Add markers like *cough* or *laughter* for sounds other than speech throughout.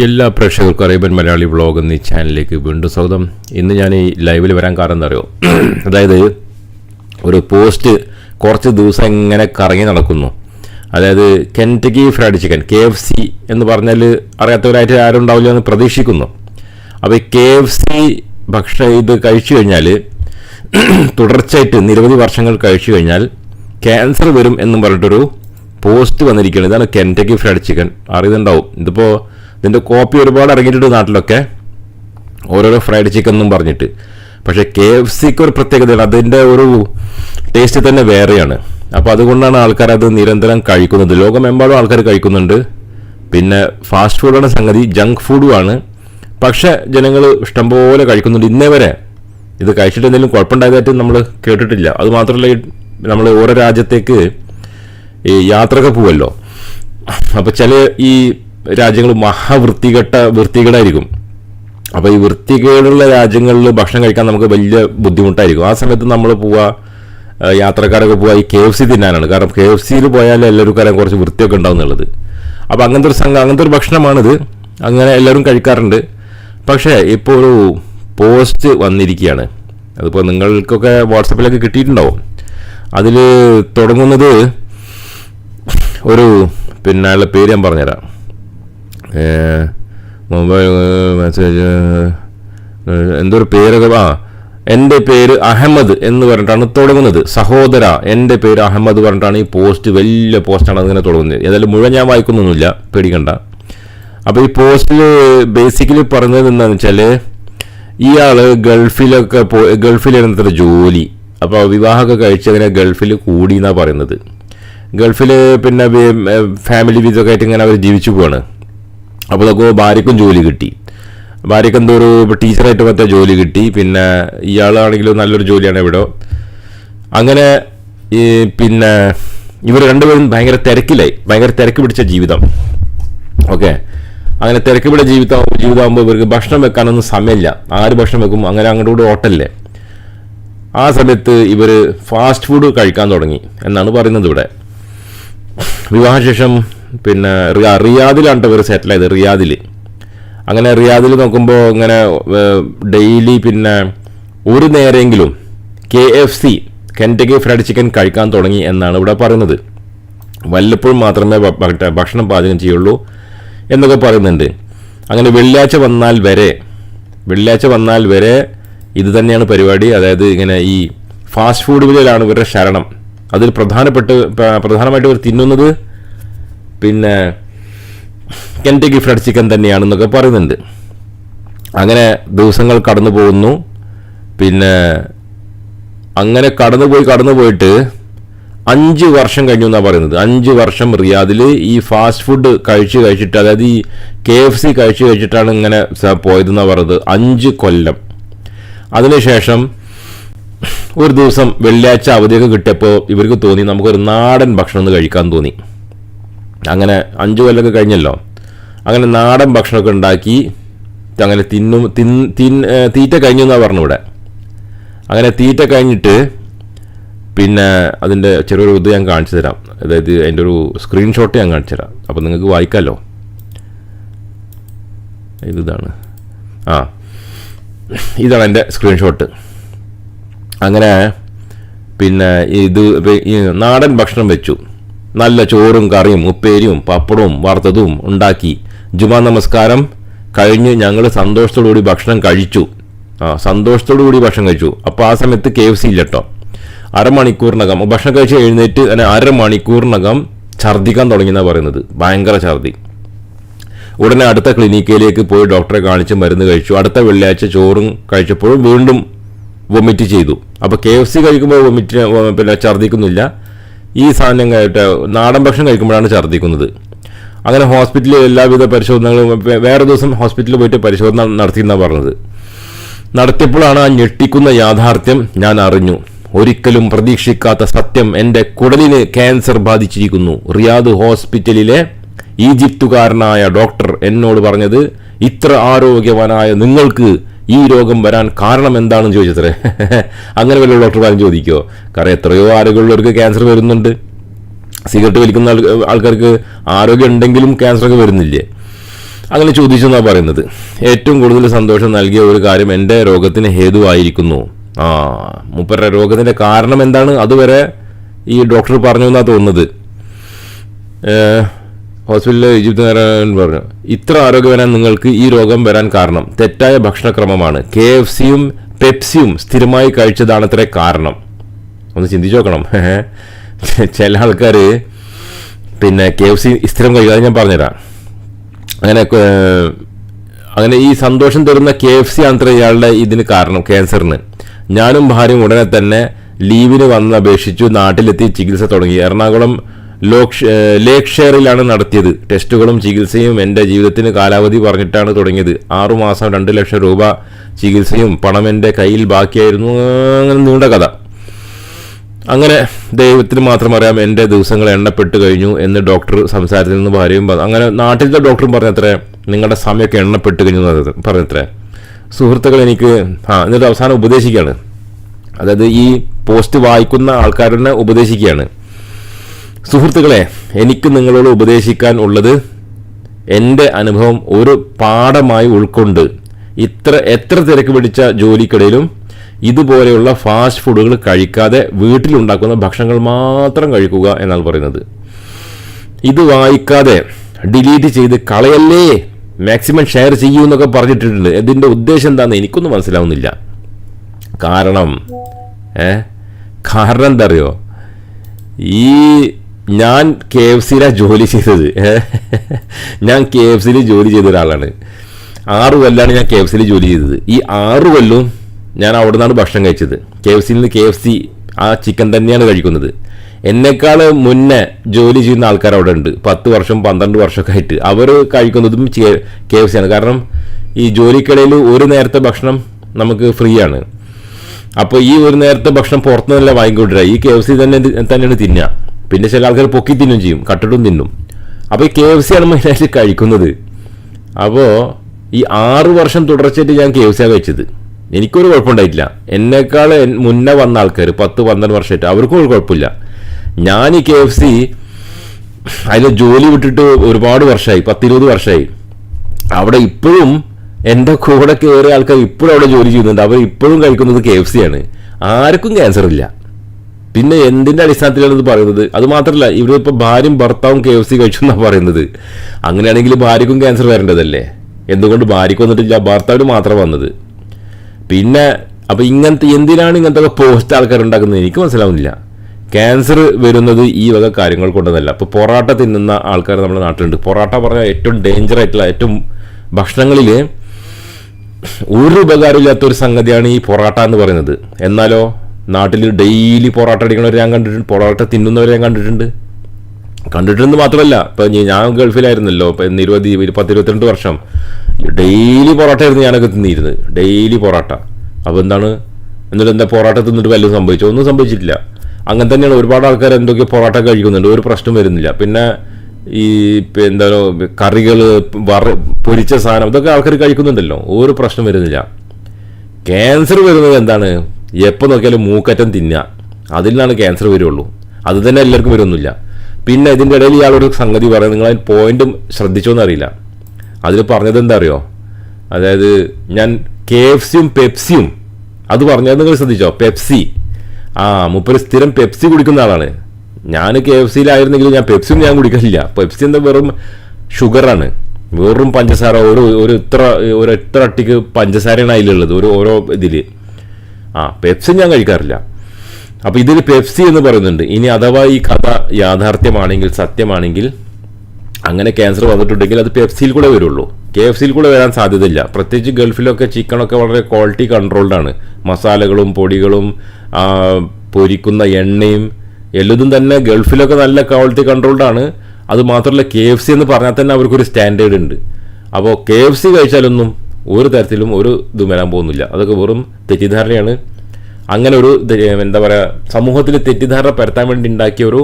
എല്ലാ പ്രേക്ഷകർക്കും Arabian Malayali vlog എന്നീ ചാനലിലേക്ക് വീണ്ടും സ്വാഗതം. ഇന്ന് ഞാൻ ഈ ലൈവിൽ വരാൻ കാരണം എന്താ അറിയോ? *clears throat* അതായത് ഒരു പോസ്റ്റ് കുറച്ച് ദിവസം ഇങ്ങനെ കറങ്ങി നടക്കുന്നു. അതായത് Kentucky fried chicken K F C എന്ന് പറഞ്ഞാൽ അറിയാത്തവരായിട്ട് ആരും ഉണ്ടാവില്ല എന്ന് പ്രതീക്ഷിക്കുന്നു. അപ്പോൾ ഈ കെ എഫ് സി ഭക്ഷണം ഇത് കഴിച്ചു കഴിഞ്ഞാൽ *clears throat* തുടർച്ചയായിട്ട് നിരവധി വർഷങ്ങൾ കഴിച്ചു കഴിഞ്ഞാൽ ക്യാൻസർ വരും എന്നും പറഞ്ഞിട്ടൊരു പോസ്റ്റ് വന്നിരിക്കുകയാണ്. ഇതാണ് കെന്റക്കി ഫ്രൈഡ് ചിക്കൻ അറിയുന്നുണ്ടാവും. ഇതിപ്പോൾ ഇതിന്റെ കോപ്പി ഒരുപാട് ഇറങ്ങിയിട്ടുണ്ട് നാട്ടിലൊക്കെ. ഓരോരോ ഫ്രൈഡ് ചിക്കൻ എന്നും പറഞ്ഞിട്ട്. പക്ഷേ കെ എഫ് സിക്ക് ഒരു പ്രത്യേകതയാണ് അതിന്റെ ഒരു ടേസ്റ്റ് തന്നെ വേറെയാണ്. അപ്പോൾ അതുകൊണ്ടാണ് ആൾക്കാർ അത് നിരന്തരം കഴിക്കുന്നത്. ലോകമെമ്പാടും ആൾക്കാർ കഴിക്കുന്നുണ്ട്. പിന്നെ ഫാസ്റ്റ് ഫുഡാണ് സംഗതി ജങ്ക് ഫുഡുമാണ് പക്ഷേ ജനങ്ങൾ ഇഷ്ടംപോലെ കഴിക്കുന്നുണ്ട്. ഇന്നേ വരെ ഇത് കഴിച്ചിട്ട് എന്തെങ്കിലും കുഴപ്പമുണ്ടായതായിട്ട് നമ്മൾ കേട്ടിട്ടില്ല. അത് മാത്രമല്ല നമ്മൾ ഓരോ രാജ്യത്തേക്ക് ഈ യാത്രയൊക്കെ പോവല്ലോ. അപ്പോൾ ചില ഈ രാജ്യങ്ങൾ മഹാവൃത്തികെട്ട വൃത്തികേടായിരിക്കും. അപ്പോൾ ഈ വൃത്തികേടുള്ള രാജ്യങ്ങളിൽ ഭക്ഷണം കഴിക്കാൻ നമുക്ക് വലിയ ബുദ്ധിമുട്ടായിരിക്കും. ആ സമയത്ത് നമ്മൾ പോവുക യാത്രക്കാരൊക്കെ പോവുക ഈ കെ എഫ് സി തിന്നാനാണ്. കാരണം കെ എഫ് സിയിൽ പോയാൽ എല്ലാവരും കാര്യം കുറച്ച് വൃത്തിയൊക്കെ ഉണ്ടാവും എന്നുള്ളത് അപ്പോൾ അങ്ങനത്തെ ഒരു സംഘം അങ്ങനത്തെ ഒരു ഭക്ഷണമാണിത്. അങ്ങനെ എല്ലാവരും കഴിക്കാറുണ്ട്. പക്ഷേ ഇപ്പോൾ ഒരു പോസ്റ്റ് വന്നിരിക്കുകയാണ്. അതിപ്പോൾ നിങ്ങൾക്കൊക്കെ വാട്സപ്പിലൊക്കെ കിട്ടിയിട്ടുണ്ടാവും അതിൽ തുടങ്ങുന്നത് ഒരു പിന്നെ അയാളുടെ പേര് ഞാൻ പറഞ്ഞുതരാം. മൊബൈൽ മെസ്സേജ് എന്തോ ഒരു പേരൊക്കെ ആ എന്റെ പേര് അഹമ്മദ് എന്ന് പറഞ്ഞിട്ടാണ് തുടങ്ങുന്നത്. സഹോദര എന്റെ പേര് അഹമ്മദ് പറഞ്ഞിട്ടാണ് ഈ പോസ്റ്റ് വലിയ പോസ്റ്റാണ് അതിങ്ങനെ തുടങ്ങുന്നത്. ഏതായാലും മുഴുവൻ ഞാൻ വായിക്കുന്നൊന്നുമില്ല പേടിക്കണ്ട. അപ്പോൾ ഈ പോസ്റ്റിൽ ബേസിക്കലി പറഞ്ഞത് എന്താണെന്ന് വെച്ചാൽ ഇയാൾ ഗൾഫിലൊക്കെ പോ ഗൾഫിലിരുന്നത്ര ജോലി. അപ്പോൾ വിവാഹമൊക്കെ കഴിച്ചതിനെ ഗൾഫിൽ കൂടി എന്നാണ് പറയുന്നത്. ഗൾഫിൽ പിന്നെ ഫാമിലി വിധമൊക്കെ ആയിട്ട് ഇങ്ങനെ അവർ ജീവിച്ചു പോവാണ്. അപ്പോൾ ഇതൊക്കെ ഭാര്യക്കും ജോലി കിട്ടി. ഭാര്യക്ക് എന്തോ ഒരു ടീച്ചറായിട്ട് മറ്റേ ജോലി കിട്ടി. പിന്നെ ഇയാളാണെങ്കിലും നല്ലൊരു ജോലിയാണ് ഇവിടെ. അങ്ങനെ ഈ പിന്നെ ഇവർ രണ്ടുപേരും ഭയങ്കര തിരക്കിലായി. ഭയങ്കര തിരക്ക് പിടിച്ച ജീവിതം. ഓക്കെ? അങ്ങനെ തിരക്ക് പിടിച്ച ജീവിതം ജീവിതമാകുമ്പോൾ ഇവർക്ക് ഭക്ഷണം വെക്കാനൊന്നും സമയമില്ല. ആര് ഭക്ഷണം വെക്കും? അങ്ങനെ അങ്ങോട്ട് കൂടെ ഓട്ടല്ലേ ആ സമയത്ത് ഇവർ ഫാസ്റ്റ് ഫുഡ് കഴിക്കാൻ തുടങ്ങി എന്നാണ് പറയുന്നത് ഇവിടെ. വിവാഹശേഷം പിന്നെ റിയാ റിയാദിലാണ് ഇവർ സെറ്റിൽ ആയത് റിയാദിൽ അങ്ങനെ റിയാദിൽ നോക്കുമ്പോൾ ഇങ്ങനെ ഡെയിലി പിന്നെ ഒരു നേരെങ്കിലും K F C Kentucky fried chicken കഴിക്കാൻ തുടങ്ങി എന്നാണ് ഇവിടെ പറയുന്നത്. വല്ലപ്പോഴും മാത്രമേ ഭക്ഷണം പാചകം ചെയ്യുള്ളൂ എന്നൊക്കെ പറയുന്നുണ്ട്. അങ്ങനെ വെള്ളിയാഴ്ച വന്നാൽ വരെ വെള്ളിയാഴ്ച വന്നാൽ വരെ ഇത് തന്നെയാണ് പരിപാടി. അതായത് ഇങ്ങനെ ഈ ഫാസ്റ്റ് ഫുഡുകളിലാണ് ഇവരുടെ ശരണം. അതിൽ പ്രധാനപ്പെട്ട് പ്ര- പ്രധാനമായിട്ട് ഇവർ തിന്നുന്നത് പിന്നെ കെന്റക്കി ഫ്രൈഡ് ചിക്കൻ തന്നെയാണെന്നൊക്കെ പറയുന്നുണ്ട്. അങ്ങനെ ദിവസങ്ങൾ കടന്നു പോകുന്നു. പിന്നെ അങ്ങനെ കടന്നു പോയി കടന്നു പോയിട്ട് അഞ്ച് വർഷം കഴിഞ്ഞു എന്നാണ് പറയുന്നത്. അഞ്ച് വർഷം റിയാദിൽ ഈ ഫാസ്റ്റ് ഫുഡ് കഴിച്ച് കഴിച്ചിട്ട് അതായത് ഈ കെ എഫ് സി കഴിച്ച് കഴിച്ചിട്ടാണ് ഇങ്ങനെ പോയതെന്നാണ് പറയുന്നത്. അഞ്ച് കൊല്ലം. അതിനുശേഷം ഒരു ദിവസം വെള്ളിയാഴ്ച അവധിയൊക്കെ കിട്ടിയപ്പോൾ ഇവർക്ക് തോന്നി നമുക്കൊരു നാടൻ ഭക്ഷണം ഒന്ന് കഴിക്കാൻ തോന്നി. അങ്ങനെ അഞ്ച് കൊല്ലമൊക്കെ കഴിഞ്ഞല്ലോ. അങ്ങനെ നാടൻ ഭക്ഷണമൊക്കെ ഉണ്ടാക്കി അങ്ങനെ തിന്നും തിൻ തിൻ തീറ്റ കഴിഞ്ഞു എന്നാണ് പറഞ്ഞു ഇവിടെ അങ്ങനെ തീറ്റ കഴിഞ്ഞിട്ട് പിന്നെ അതിന്റെ ചെറിയൊരു ഇത് ഞാൻ കാണിച്ചു തരാം. അതായത് അതിന്റെ ഒരു സ്ക്രീൻഷോട്ട് ഞാൻ കാണിച്ചു തരാം. അപ്പോൾ നിങ്ങൾക്ക് വായിക്കാമല്ലോ ഇതാണ്. ആ. ഇതാണ് എന്റെ സ്ക്രീൻഷോട്ട് അങ്ങനെ പിന്നെ ഇത് നാടൻ ഭക്ഷണം വെച്ചു. നല്ല ചോറും കറിയും ഉപ്പേരിയും പപ്പടവും വറുത്തതും ഉണ്ടാക്കി. ജുമാ നമസ്കാരം. കഴിഞ്ഞ് ഞങ്ങൾ സന്തോഷത്തോടുകൂടി ഭക്ഷണം കഴിച്ചു. ആ സന്തോഷത്തോടുകൂടി ഭക്ഷണം കഴിച്ചു. അപ്പോൾ ആ സമയത്ത് കെ എഫ് സി ഇല്ല കേട്ടോ അരമണിക്കൂറിനകം ഭക്ഷണം കഴിച്ച് എഴുന്നേറ്റ് തന്നെ അരമണിക്കൂറിനകം ഛർദ്ദിക്കാൻ തുടങ്ങിയെന്നാണ് പറയുന്നത്. ഭയങ്കര ഛർദി ഉടനെ അടുത്ത ക്ലിനിക്കിലേക്ക് പോയി ഡോക്ടറെ കാണിച്ച് മരുന്ന് കഴിച്ചു. അടുത്ത വെള്ളിയാഴ്ച ചോറും കഴിച്ചപ്പോഴും വീണ്ടും വൊമിറ്റ് ചെയ്തു. അപ്പോൾ കെ എഫ് സി കഴിക്കുമ്പോൾ വൊമിറ്റ് പിന്നെ ഛർദ്ദിക്കുന്നില്ല. ഈ സാധനം കഴിട്ട് നാടൻ ഭക്ഷണം കഴിക്കുമ്പോഴാണ് ഛർദ്ദിക്കുന്നത്. അങ്ങനെ ഹോസ്പിറ്റലിൽ എല്ലാവിധ പരിശോധനകളും വേറെ ദിവസം ഹോസ്പിറ്റലിൽ പോയിട്ട് പരിശോധന നടത്തിയെന്നാണ് പറഞ്ഞത്. നടത്തിയപ്പോഴാണ് ആ ഞെട്ടിക്കുന്ന യാഥാർത്ഥ്യം ഞാൻ അറിഞ്ഞു. ഒരിക്കലും പ്രതീക്ഷിക്കാത്ത സത്യം എന്റെ കുടലിന് ക്യാൻസർ ബാധിച്ചിരിക്കുന്നു. റിയാദ് ഹോസ്പിറ്റലിലെ ഈജിപ്തുകാരനായ ഡോക്ടർ എന്നോട് പറഞ്ഞത് ഇത്ര ആരോഗ്യവാനായ നിങ്ങൾക്ക് ഈ രോഗം വരാൻ കാരണം എന്താണെന്ന് ചോദിച്ചത്രേ? *laughs* അങ്ങനെ വല്ല ഡോക്ടർമാരും ചോദിക്കുമോ കാരണം എത്രയോ ആരോഗ്യമുള്ളവർക്ക് ക്യാൻസർ വരുന്നുണ്ട്. സിഗരറ്റ് വലിക്കുന്ന ആൾക്കാർക്ക് ആരോഗ്യം ഉണ്ടെങ്കിലും ക്യാൻസർ ഒക്കെ വരുന്നില്ലേ? അങ്ങനെ ചോദിച്ചു എന്നാണ് പറയുന്നത്. ഏറ്റവും കൂടുതൽ സന്തോഷം നൽകിയ ഒരു കാര്യം എന്റെ രോഗത്തിന് ഹേതുവായിരിക്കുന്നു. ആ മുപ്പരുടെ രോഗത്തിന്റെ കാരണം എന്താണ്? അതുവരെ ഈ ഡോക്ടർ പറഞ്ഞു എന്നാണ് തോന്നുന്നത് ഹോസ്പിറ്റലിലെ ഈജിപ്തുകാരൻ പറഞ്ഞു ഇത്ര ആരോഗ്യം നിങ്ങൾക്ക് ഈ രോഗം വരാൻ കാരണം തെറ്റായ ഭക്ഷണക്രമമാണ്. കെ എഫ് സിയും പെപ്സിയും സ്ഥിരമായി കഴിച്ചതാണ് അത്ര കാരണം. ഒന്ന് ചിന്തിച്ചു നോക്കണം. *laughs* ചില ആൾക്കാർ പിന്നെ കെ എഫ് സി സ്ഥിരം കഴിക്കാതെ ഞാൻ പറഞ്ഞുതരാം. അങ്ങനെ അങ്ങനെ ഈ സന്തോഷം തരുന്ന കെ എഫ് സി ആണ് ഇയാളുടെ ഇതിന് കാരണം ക്യാൻസറിന്. ഞാനും ഭാര്യയും ഉടനെ തന്നെ ലീവിന് വന്ന് അപേക്ഷിച്ചു. നാട്ടിലെത്തി ചികിത്സ തുടങ്ങി. എറണാകുളം ലേക്ക് ഷെയറിലാണ് നടത്തിയത്. ടെസ്റ്റുകളും ചികിത്സയും എന്റെ ജീവിതത്തിന് കാലാവധി പറഞ്ഞിട്ടാണ് തുടങ്ങിയത്. ആറുമാസം രണ്ട് ലക്ഷം രൂപ ചികിത്സയും പണം എന്റെ കയ്യിൽ ബാക്കിയായിരുന്നു അങ്ങനെ നീണ്ട കഥ. അങ്ങനെ ദൈവത്തിന് മാത്രം അറിയാം എന്റെ ദിവസങ്ങൾ എണ്ണപ്പെട്ട് കഴിഞ്ഞു എന്ന് ഡോക്ടർ സംസാരത്തിൽ നിന്ന് ഭാര്യയും പറഞ്ഞു. അങ്ങനെ നാട്ടിലത്തെ ഡോക്ടറും പറഞ്ഞത്രേ നിങ്ങളുടെ സമയമൊക്കെ എണ്ണപ്പെട്ട് കഴിഞ്ഞു പറഞ്ഞത്രേ സുഹൃത്തുക്കൾ എനിക്ക് ആ എന്നിട്ട് അവസാനം ഉപദേശിക്കുകയാണ്. അതായത് ഈ പോസ്റ്റ് വായിക്കുന്ന ആൾക്കാരനെ ഉപദേശിക്കുകയാണ്. സുഹൃത്തുക്കളെ എനിക്ക് നിങ്ങളോട് ഉപദേശിക്കാൻ ഉള്ളത് എന്റെ അനുഭവം ഒരു പാഠമായി ഉൾക്കൊണ്ട് ഇത്ര എത്ര തിരക്ക് പിടിച്ച ജോലിക്കിടയിലും ഇതുപോലെയുള്ള ഫാസ്റ്റ് ഫുഡുകൾ കഴിക്കാതെ വീട്ടിലുണ്ടാക്കുന്ന ഭക്ഷണങ്ങൾ മാത്രം കഴിക്കുക എന്നാണ് പറയുന്നത്. ഇത് വായിക്കാതെ ഡിലീറ്റ് ചെയ്ത് കളയല്ലേ? മാക്സിമം ഷെയർ ചെയ്യൂ എന്നൊക്കെ പറഞ്ഞിട്ടിട്ടുണ്ട് ഇതിന്റെ ഉദ്ദേശം എന്താണെന്ന് എനിക്കൊന്നും മനസ്സിലാവുന്നില്ല. കാരണം ഏ? കാരണം എന്താ അറിയോ? ഈ ഞാൻ കെ എഫ് സിയിലാണ് ജോലി ചെയ്തത്. ഞാൻ കെ എഫ് സിയിൽ ജോലി ചെയ്ത ഒരാളാണ്. ആറ് കൊല്ലാണ് ഞാൻ കെ എഫ് സിയിൽ ജോലി ചെയ്തത്. ഈ ആറ് കൊല്ലവും ഞാൻ അവിടെ നിന്നാണ് ഭക്ഷണം കഴിച്ചത്. കെ എഫ് സിയിൽ നിന്ന് കെ എഫ് സി ആ ചിക്കൻ തന്നെയാണ് കഴിക്കുന്നത്. എന്നെക്കാൾ മുന്നേ ജോലി ചെയ്യുന്ന ആൾക്കാർ അവിടെ ഉണ്ട്. പത്ത് വർഷം പന്ത്രണ്ട് വർഷമൊക്കെ ആയിട്ട്. അവർ കഴിക്കുന്നതും കെ എഫ് സി ആണ് കാരണം ഈ ജോലിക്കിടയിൽ ഒരു നേരത്തെ ഭക്ഷണം നമുക്ക് ഫ്രീ ആണ് അപ്പോൾ ഈ ഒരു നേരത്തെ ഭക്ഷണം പുറത്തുനിന്നല്ല വാങ്ങിക്കൊണ്ടിരിക്കുക ഈ കെ എഫ് സി തന്നെ തന്നെയാണ് തിന്നുക. പിന്നെ ചില ആൾക്കാർ പൊക്കി തിന്നും ചെയ്യും കട്ടിട്ടും തിന്നും. അപ്പോൾ ഈ കെ എഫ് സി ആണ് മെയിനായിട്ട് കഴിക്കുന്നത്. അപ്പോൾ ഈ ആറ് വർഷം തുടർച്ചയായിട്ട് ഞാൻ കെ എഫ് സിയാണ് കഴിച്ചത്. എനിക്കൊരു കുഴപ്പമുണ്ടായിട്ടില്ല. എന്നേക്കാൾ മുന്നേ വന്ന ആൾക്കാർ പത്ത് പന്ത്രണ്ട് വർഷമായിട്ട് അവർക്കും ഒരു കുഴപ്പമില്ല. ഞാൻ ഈ കെ എഫ് സി അതിൽ ജോലി വിട്ടിട്ട് ഒരുപാട് വർഷമായി പത്തിരുപത് വർഷമായി. അവിടെ ഇപ്പോഴും എന്റെ കൂടെ കയറിയ ആൾക്കാർ ഇപ്പോഴും അവിടെ ജോലി ചെയ്യുന്നുണ്ട്. അവർ ഇപ്പോഴും കഴിക്കുന്നത് കെ എഫ് സി ആണ്. ആർക്കും ക്യാൻസർ ഇല്ല. പിന്നെ എന്തിന്റെ അടിസ്ഥാനത്തിലാണ് ഇത് പറയുന്നത്? അത് മാത്രമല്ല ഇവിടെ ഇപ്പോൾ ഭാര്യയും ഭർത്താവും കെ എഫ് സി കഴിച്ചു എന്നാണ് പറയുന്നത്. അങ്ങനെയാണെങ്കിൽ ഭാര്യക്കും ക്യാൻസർ വരേണ്ടതല്ലേ? എന്തുകൊണ്ട് ഭാര്യയ്ക്ക് വന്നിട്ടില്ല ഭർത്താവിന് മാത്രം വന്നത്? പിന്നെ അപ്പോൾ ഇങ്ങനത്തെ എന്തിനാണ് ഇങ്ങനത്തെ പോസ്റ്റ് ആൾക്കാർ ഉണ്ടാക്കുന്നത്? എനിക്ക് മനസ്സിലാവുന്നില്ല. ക്യാൻസർ വരുന്നത് ഈ വക കാര്യങ്ങൾ കൊണ്ടൊന്നല്ല. അപ്പോൾ പൊറാട്ട തിന്നുന്ന ആൾക്കാർ നമ്മുടെ നാട്ടിലുണ്ട്. പൊറാട്ട പറഞ്ഞാൽ ഏറ്റവും ഡേഞ്ചർ ആയിട്ടുള്ള ഏറ്റവും ഭക്ഷണങ്ങളിൽ ഒരു ഉപകാരമില്ലാത്ത ഒരു സംഗതിയാണ് ഈ പൊറാട്ട എന്ന് പറയുന്നത്. എന്നാലോ? നാട്ടിൽ ഡെയിലി പൊറോട്ട അടിക്കണവരെ ഞാൻ കണ്ടിട്ടുണ്ട്. പൊറോട്ട തിന്നുന്നവരെ ഞാൻ കണ്ടിട്ടുണ്ട്. കണ്ടിട്ടുണ്ട് മാത്രമല്ല ഇപ്പൊ ഞാൻ ഗൾഫിലായിരുന്നല്ലോ ഇപ്പൊ ഇരുപത് ഇരു- പത്ത് വർഷം. ഡെയിലി പൊറോട്ട ആയിരുന്നു ഞാനൊക്കെ തിന്നിരുന്നത്. ഡെയിലി പൊറോട്ട. അപ്പോൾ എന്താണ്? എന്നിട്ട് എന്താ പൊറോട്ട തിന്നിട്ട് വല്ലതും സംഭവിച്ചോ? ഒന്നും സംഭവിച്ചിട്ടില്ല. അങ്ങനെ തന്നെയാണ് ഒരുപാട് ആൾക്കാർ എന്തൊക്കെ പൊറോട്ട കഴിക്കുന്നുണ്ട്. ഒരു പ്രശ്നം വരുന്നില്ല. പിന്നെ ഈ എന്താ കറികൾ വറ പൊരിച്ച സാധനം ഇതൊക്കെ ആൾക്കാർ കഴിക്കുന്നുണ്ടല്ലോ. ഒരു പ്രശ്നം വരുന്നില്ല. ക്യാൻസർ വരുന്നത് എന്താണ്? എപ്പോൾ നോക്കിയാലും മൂക്കറ്റം തിന്നുക. അതിൽ നിന്നാണ് ക്യാൻസർ വരുള്ളൂ. അത് തന്നെ എല്ലാവർക്കും വരുമൊന്നുമില്ല പിന്നെ ഇതിന്റെ ഇടയിൽ ഇയാളൊരു സംഗതി പറയുന്നത് നിങ്ങൾ അതിന് പോയിന്റും ശ്രദ്ധിച്ചോന്ന് അറിയില്ല അതിൽ പറഞ്ഞത് എന്താ അറിയോ അതായത് ഞാൻ കെ എഫ് സിയും പെപ്സിയും അത് പറഞ്ഞത് നിങ്ങൾ ശ്രദ്ധിച്ചോ? പെപ്സി ആ മുപ്പര് സ്ഥിരം പെപ്സി കുടിക്കുന്ന ആളാണ്. ഞാൻ കെ എഫ് സിയിലായിരുന്നെങ്കിൽ ഞാൻ പെപ്സിയും ഞാൻ കുടിക്കലില്ല. പെപ്സി എന്താ വെറും ഷുഗറാണ് വെറും പഞ്ചസാര ഒരു ഒരു ഇത്ര ഒരു എത്ര അട്ടിക്ക് പഞ്ചസാരയാണ് അതിലുള്ളത്. ഒരു ഓരോ ഇതിൽ ആ പെപ്സി ഞാൻ കഴിക്കാറില്ല. അപ്പോൾ ഇതിൽ പെപ്സി എന്ന് പറയുന്നുണ്ട്. ഇനി അഥവാ ഈ കഥ യാഥാർത്ഥ്യമാണെങ്കിൽ സത്യമാണെങ്കിൽ അങ്ങനെ ക്യാൻസർ വന്നിട്ടുണ്ടെങ്കിൽ അത് പെപ്സിയിൽ കൂടെ വരുള്ളൂ. കെ എഫ് സിയിൽ കൂടെ വരാൻ സാധ്യതയില്ല. പ്രത്യേകിച്ച് ഗൾഫിലൊക്കെ ചിക്കനൊക്കെ വളരെ ക്വാളിറ്റി കൺട്രോൾഡ് ആണ്. മസാലകളും പൊടികളും പൊരിക്കുന്ന എണ്ണയും എല്ലതും തന്നെ ഗൾഫിലൊക്കെ നല്ല ക്വാളിറ്റി കൺട്രോൾഡ് ആണ്. അത് മാത്രമല്ല കെ എഫ് സി എന്ന് പറഞ്ഞാൽ തന്നെ അവർക്കൊരു സ്റ്റാൻഡേർഡ് ഉണ്ട്. അപ്പോൾ കെ എഫ് സി കഴിച്ചാലൊന്നും ഒരു തരത്തിലും ഒരു ഇതും വരാൻ പോകുന്നില്ല. അതൊക്കെ വെറും തെറ്റിദ്ധാരണയാണ്. അങ്ങനെ ഒരു എന്താ പറയുക സമൂഹത്തിൽ തെറ്റിദ്ധാരണ പരത്താൻ വേണ്ടി ഉണ്ടാക്കിയ ഒരു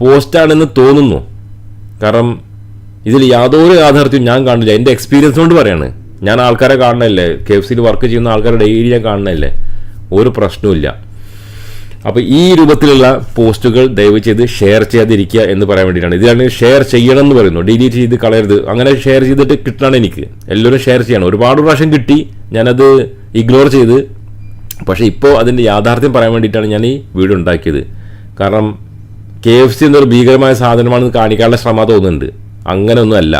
പോസ്റ്റാണെന്ന് തോന്നുന്നു. കാരണം ഇതിൽ യാതൊരു യാഥാർത്ഥ്യവും ഞാൻ കാണില്ല. എന്റെ എക്സ്പീരിയൻസ് കൊണ്ട് പറയാണ്. ഞാൻ ആൾക്കാരെ കാണണല്ലേ കെ എഫ് സിയിൽ വർക്ക് ചെയ്യുന്ന ആൾക്കാരെ ഡെയിലി ഞാൻ കാണണല്ലേ ഒരു പ്രശ്നവുമില്ല. അപ്പോൾ ഈ രൂപത്തിലുള്ള പോസ്റ്റുകൾ ദയവ് ചെയ്ത് ഷെയർ ചെയ്യാതിരിക്കുക എന്ന് പറയാൻ വേണ്ടിയിട്ടാണ്. ഇതിലാണ് ഷെയർ ചെയ്യണം എന്ന് പറയുന്നു. ഡിലീറ്റ് ചെയ്ത് കളയരുത്. അങ്ങനെ ഷെയർ ചെയ്തിട്ട് കിട്ടണം എനിക്ക്. എല്ലാവരും ഷെയർ ചെയ്യണം. ഒരുപാട് പ്രാവശ്യം കിട്ടി. ഞാനത് ഇഗ്നോർ ചെയ്ത്. പക്ഷേ ഇപ്പോൾ അതിന്റെ യാഥാർത്ഥ്യം പറയാൻ വേണ്ടിയിട്ടാണ് ഞാൻ ഈ വീഡിയോ ഉണ്ടാക്കിയത്. കാരണം കെ എഫ് സി എന്നൊരു ഭീകരമായ സാധനമാണെന്ന് കാണിക്കാനുള്ള ശ്രമം തോന്നുന്നുണ്ട്. അങ്ങനെയൊന്നുമല്ല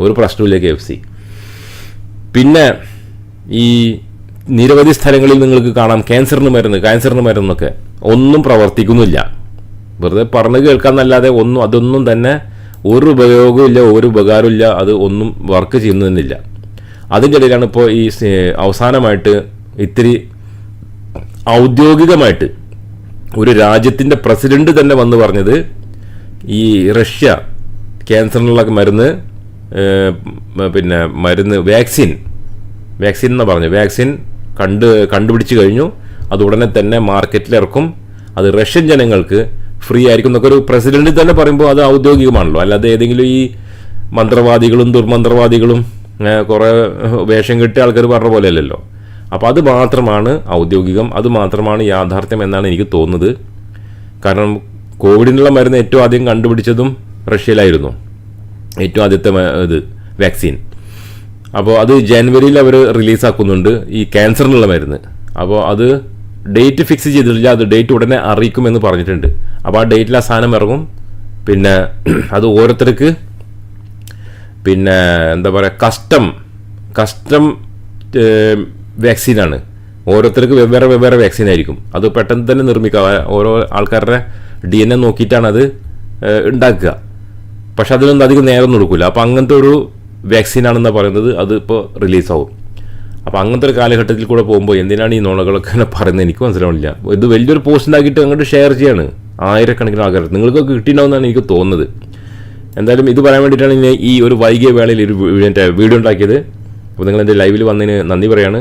ഒരു പ്രശ്നമില്ല കെ എഫ് സി. പിന്നെ ഈ നിരവധി സ്ഥലങ്ങളിൽ നിങ്ങൾക്ക് കാണാം. ക്യാൻസറിന് മരുന്ന് ക്യാൻസറിന് മരുന്നൊക്കെ. ഒന്നും പ്രവർത്തിക്കുന്നില്ല. വെറുതെ പറഞ്ഞു കേൾക്കാന്നല്ലാതെ ഒന്നും അതൊന്നും തന്നെ ഒരു ഉപയോഗവും ഇല്ല ഒരു ഉപകാരമില്ല അത് ഒന്നും വർക്ക് ചെയ്യുന്നതിനില്ല. അതിന്റെ ഇടയിലാണ് ഇപ്പോൾ ഈ അവസാനമായിട്ട് ഇത്തിരി ഔദ്യോഗികമായിട്ട് ഒരു രാജ്യത്തിന്റെ പ്രസിഡന്റ് തന്നെ വന്ന് പറഞ്ഞത് ഈ റഷ്യ ക്യാൻസറിനുള്ള മരുന്ന് പിന്നെ മരുന്ന് വാക്സിൻ വാക്സിൻ എന്ന് പറഞ്ഞു വാക്സിൻ കണ്ട് കണ്ടുപിടിച്ച് കഴിഞ്ഞു. അത് ഉടനെ തന്നെ മാർക്കറ്റിലിറക്കും അത് റഷ്യൻ ജനങ്ങൾക്ക് ഫ്രീ ആയിരിക്കും എന്നൊക്കെ ഒരു പ്രസിഡന്റ് തന്നെ പറയുമ്പോൾ അത് ഔദ്യോഗികമാണല്ലോ. അല്ലാതെ ഏതെങ്കിലും ഈ മന്ത്രവാദികളും ദുർമന്ത്രവാദികളും കുറെ വേഷം കെട്ടിയ ആൾക്കാർ പറഞ്ഞ പോലെയല്ലല്ലോ. അപ്പോൾ അത് മാത്രമാണ് ഔദ്യോഗികം അത് മാത്രമാണ് യാഥാർത്ഥ്യം എന്നാണ് എനിക്ക് തോന്നുന്നത്. കാരണം കോവിഡിനുള്ള മരുന്ന് ഏറ്റവും ആദ്യം കണ്ടുപിടിച്ചതും റഷ്യയിലായിരുന്നു. ഏറ്റവും ആദ്യത്തെ ഇത് വാക്സിൻ അപ്പോൾ അത് ജനുവരിയിൽ അവർ റിലീസാക്കുന്നുണ്ട് ഈ ക്യാൻസറിനുള്ള മരുന്ന്. അപ്പോൾ അത് ഡേറ്റ് ഫിക്സ് ചെയ്തിട്ടില്ല അത് ഡേറ്റ് ഉടനെ അറിയിക്കുമെന്ന് പറഞ്ഞിട്ടുണ്ട്. അപ്പോൾ ആ ഡേറ്റിൽ ആ സാധനം ഇറങ്ങും. പിന്നെ *clears throat* അത് ഓരോരുത്തർക്ക് പിന്നെ എന്താ പറയുക കസ്റ്റം കസ്റ്റം വാക്സിനാണ് ഓരോരുത്തർക്ക് വെവ്വേറെ വെവ്വേറെ വാക്സിൻ ആയിരിക്കും. അത് പെട്ടെന്ന് തന്നെ നിർമ്മിക്കുക. ഓരോ ആൾക്കാരുടെ ഡി എൻ എ നോക്കിയിട്ടാണ് അത് ഉണ്ടാക്കുക. പക്ഷെ അതിലൊന്നും അധികം നേരം കൊടുക്കില്ല അപ്പോൾ അങ്ങനത്തെ ഒരു വാക്സിനാണെന്നാണ് പറയുന്നത്. അത് ഇപ്പോൾ റിലീസാവും അപ്പോൾ അങ്ങനത്തെ ഒരു കാലഘട്ടത്തിൽ കൂടെ പോകുമ്പോൾ എന്തിനാണ് ഈ നുണകളൊക്കെ ഇങ്ങനെ പറയുന്നത്? എനിക്ക് മനസ്സിലാവുന്നില്ല ഇത് വലിയൊരു പോസ്റ്റ് ഉണ്ടാക്കിയിട്ട് അങ്ങോട്ട് ഷെയർ ചെയ്യാണ്. ആയിരക്കണക്കിന് ആൾക്കാർ. നിങ്ങൾക്കൊക്കെ കിട്ടിയിട്ടുണ്ടാവുന്നതാണ് എനിക്ക് തോന്നുന്നത്. എന്തായാലും ഇത് പറയാൻ വേണ്ടിയിട്ടാണ് ഞാൻ ഈ ഒരു വൈകിയ വേളയിൽ ഒരു എന്റെ വീഡിയോ ഉണ്ടാക്കിയത്. അപ്പോൾ നിങ്ങൾ എന്റെ ലൈവിൽ വന്നതിന് നന്ദി പറയാണ്.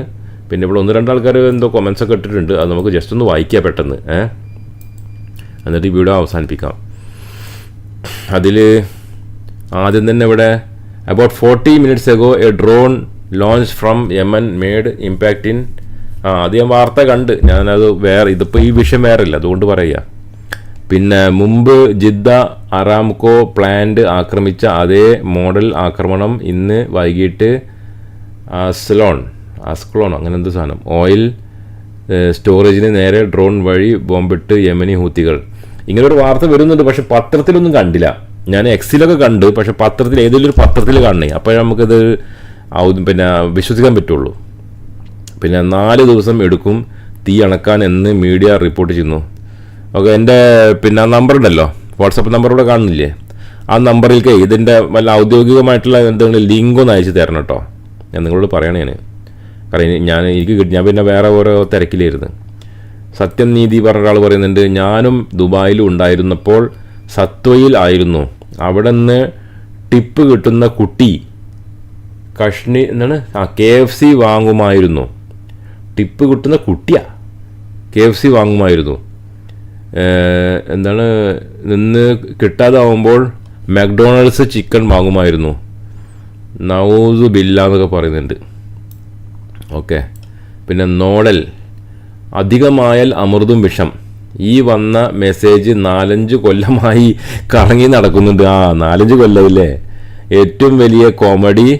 പിന്നെ ഇവിടെ ഒന്ന് രണ്ട് ആൾക്കാർ എന്തോ കൊമൻസ് ഒക്കെ ഇട്ടിട്ടുണ്ട്. അത് നമുക്ക് ജസ്റ്റ് ഒന്ന് വായിക്കാം പെട്ടെന്ന്. ഏ? എന്നിട്ട് ഈ വീഡിയോ അവസാനിപ്പിക്കാം. അതിൽ ആദ്യം തന്നെ ഇവിടെ about forty minutes ago a drone launch from Yemen made impact in ആ അത് ഞാൻ വാർത്ത കണ്ട്. ഞാനത് വേറെ ഇതിപ്പോൾ ഈ വിഷയം വേറെ ഇല്ല അതുകൊണ്ട് പറയുക. പിന്നെ മുമ്പ് ജിദ്ദ അറാംകോ പ്ലാന്റ് ആക്രമിച്ച അതേ മോഡൽ ആക്രമണം ഇന്ന് വൈകിട്ട് അസ്ലോൺ അസ്ക്ലോൺ അങ്ങനെ എന്ത് സാധനം ഓയിൽ സ്റ്റോറേജിന് നേരെ ഡ്രോൺ വഴി ബോംബിട്ട് യമനി ഹൂത്തികൾ. ഇങ്ങനൊരു വാർത്ത വരുന്നുണ്ട് പക്ഷെ പത്രത്തിലൊന്നും കണ്ടില്ല. ഞാൻ എക്സിലൊക്കെ കണ്ട് പക്ഷെ പത്രത്തിൽ ഏതെങ്കിലും ഒരു പത്രത്തിൽ കാണണേ. അപ്പോൾ നമുക്കിത് പിന്നെ വിശ്വസിക്കാൻ പറ്റുള്ളൂ. പിന്നെ നാല് ദിവസം എടുക്കും തീ അണക്കാൻ എന്ന് മീഡിയ റിപ്പോർട്ട് ചെയ്യുന്നു. ഓക്കെ എന്റെ പിന്നെ നമ്പർ ഉണ്ടല്ലോ. വാട്സപ്പ് നമ്പർ ഇവിടെ കാണുന്നില്ലേ? ആ നമ്പറിലേക്ക് ഇതിന്റെ വല്ല ഔദ്യോഗികമായിട്ടുള്ള എന്തെങ്കിലും ലിങ്ക് ഒന്ന് അയച്ചു തരണം കേട്ടോ. ഞാൻ നിങ്ങളോട് പറയണേ കാരണം ഞാൻ എനിക്ക് ഞാൻ പിന്നെ വേറെ ഓരോ തിരക്കിലായിരുന്നു. സത്യം നീതി പറഞ്ഞ ഒരാൾ പറയുന്നുണ്ട് ഞാനും ദുബായിൽ ഉണ്ടായിരുന്നപ്പോൾ സത്വയിൽ ആയിരുന്നു. അവിടെ നിന്ന് ടിപ്പ് കിട്ടുന്ന കുട്ടി കഷ്ണി എന്നാണ് ആ കെ എഫ് സി വാങ്ങുമായിരുന്നു. ടിപ്പ് കിട്ടുന്ന കുട്ടിയാ. കെ എഫ് സി വാങ്ങുമായിരുന്നു. എന്താണ്? നിന്ന് കിട്ടാതാവുമ്പോൾ മക്ഡൊണാൾഡ്സ് ചിക്കൻ വാങ്ങുമായിരുന്നു. നൗസു ബില്ല എന്നൊക്കെ പറയുന്നുണ്ട്. ഓക്കെ. പിന്നെ നോഡൽ. അധികമായാൽ അമൃതും വിഷം. ഈ വന്ന മെസ്സേജ് നാലഞ്ച് കൊല്ലമായി കറങ്ങി നടക്കുന്നുണ്ട്. ആ നാലഞ്ച് കൊല്ലമില്ലേ ഏറ്റവും വലിയ കോമഡി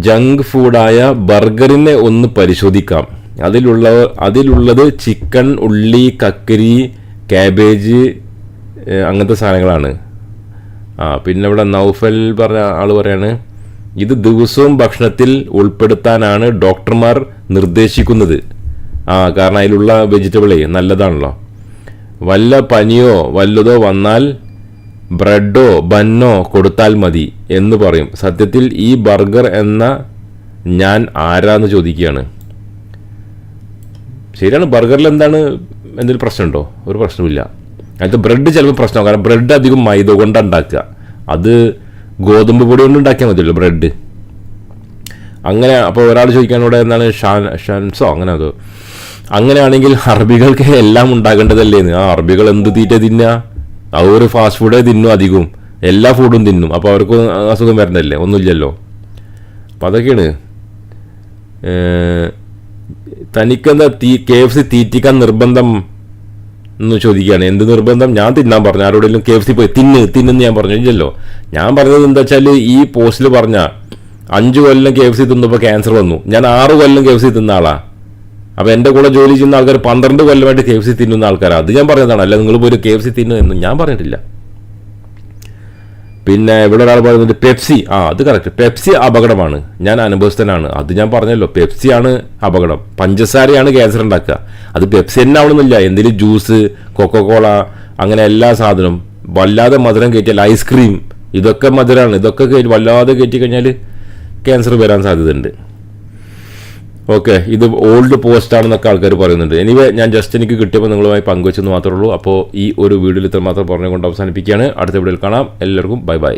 ജങ്ക് ഫുഡായ ബർഗറിനെ ഒന്ന് പരിശോധിക്കാം. അതിലുള്ള അതിലുള്ളത് ചിക്കൻ ഉള്ളി കക്കരി കാബേജ് അങ്ങനത്തെ സാധനങ്ങളാണ്. ആ പിന്നെ ഇവിടെ നൗഫൽ പറഞ്ഞ ആൾ പറയാണ് ഇത് ദിവസവും ഭക്ഷണത്തിൽ ഉൾപ്പെടുത്താനാണ് ഡോക്ടർമാർ നിർദ്ദേശിക്കുന്നത്. ആ കാരണം അതിലുള്ള വെജിറ്റബിളേ നല്ലതാണല്ലോ. വല്ല പനിയോ വല്ലതോ വന്നാൽ ബ്രെഡോ ബന്നോ കൊടുത്താൽ മതി. എന്ന് പറയും. സത്യത്തിൽ ഈ ബർഗർ എന്ന ഞാൻ ആരാന്ന് ചോദിക്കുകയാണ്. ശരിയാണ് ബർഗറിൽ എന്താണ് എന്തെങ്കിലും പ്രശ്നമുണ്ടോ? ഒരു പ്രശ്നമില്ല അതിനകത്ത് ബ്രെഡ് ചിലപ്പോൾ പ്രശ്നമാകും കാരണം ബ്രെഡ് അധികം മൈദ കൊണ്ട് ഉണ്ടാക്കുക. അത് ഗോതമ്പ് പൊടി കൊണ്ട് ഉണ്ടാക്കിയാൽ മതിയല്ലോ ബ്രെഡ്. അങ്ങനെ അപ്പോൾ ഒരാൾ ചോദിക്കാൻ ഇവിടെ എന്താണ് ഷാൻ ഷാൻസോ? അങ്ങനെ അതോ? അങ്ങനെയാണെങ്കിൽ അറബികൾക്ക് എല്ലാം ഉണ്ടാകേണ്ടതല്ലേന്ന് ആ അറബികൾ എന്ത് തീറ്റ തിന്നുക അവർ ഫാസ്റ്റ് ഫുഡേ തിന്നും അധികവും. എല്ലാ ഫുഡും തിന്നും. അപ്പോൾ അവർക്ക് അസുഖം വരണ്ടല്ലേ? ഒന്നുമില്ലല്ലോ. അപ്പോൾ അതൊക്കെയാണ്. തനിക്കെന്താ തീ കെ എഫ് സി തീറ്റിക്കാൻ നിർബന്ധം എന്ന് ചോദിക്കുകയാണ്. എന്ത് നിർബന്ധം? ഞാൻ തിന്നാൻ പറഞ്ഞു. ആരോടെങ്കിലും കെ എഫ് സി പോയി തിന്ന് തിന്നെന്ന് ഞാൻ പറഞ്ഞു. ഇല്ലല്ലോ. ഞാൻ പറഞ്ഞത് എന്താ വെച്ചാൽ ഈ പോസ്റ്റിൽ പറഞ്ഞ അഞ്ച് കൊല്ലം കെ എഫ് സി തിന്നപ്പോൾ ക്യാൻസർ വന്നു. ഞാൻ ആറ് കൊല്ലം കെ എഫ് സി തിന്ന ആളാ. അപ്പോൾ എന്റെ കൂടെ ജോലി ചെയ്യുന്ന ആൾക്കാർ പന്ത്രണ്ട് കൊല്ലമായിട്ട് കെ എഫ് സി തിന്നുന്ന ആൾക്കാരാണ് അത് ഞാൻ പറഞ്ഞതാണ്. അല്ല നിങ്ങൾ പോയി കെ എഫ് സി തിന്നു എന്ന് ഞാൻ പറഞ്ഞിട്ടില്ല. പിന്നെ ഇവിടെ ഒരാൾ പറയുന്നത് പെപ്സി. ആ അത് കറക്റ്റ് പെപ്സി അപകടമാണ്. ഞാൻ അനുഭവസ്ഥനാണ്. അത് ഞാൻ പറഞ്ഞല്ലോ പെപ്സിയാണ് അപകടം. പഞ്ചസാരയാണ് ക്യാൻസർ ഉണ്ടാക്കുക. അത് പെപ്സി തന്നെ ആവണമെന്നില്ല. എന്തെങ്കിലും ജ്യൂസ് കൊക്കോകോള അങ്ങനെ എല്ലാ സാധനവും. വല്ലാതെ മധുരം കയറ്റിയാൽ ഐസ്ക്രീം ഇതൊക്കെ മധുരമാണ് ഇതൊക്കെ വല്ലാതെ കയറ്റി കഴിഞ്ഞാൽ ക്യാൻസർ വരാൻ സാധ്യതയുണ്ട്. ഓക്കെ ഇത് ഓൾഡ് പോസ്റ്റ് ആണെന്നൊക്കെ ആൾക്കാർ പറയുന്നുണ്ട്. എനിവേ ഞാൻ ജസ്റ്റ് എനിക്ക് കിട്ടിയപ്പോൾ നിങ്ങളുമായി പങ്കുവെച്ചെന്ന് മാത്രമേ ഉള്ളൂ. അപ്പോൾ ഈ ഒരു വീഡിയോയിൽ ഇത്ര മാത്രം പറഞ്ഞുകൊണ്ട് അവസാനിപ്പിക്കുകയാണ്. അടുത്ത വീഡിയോയിൽ കാണാം. എല്ലാവർക്കും ബൈ ബൈ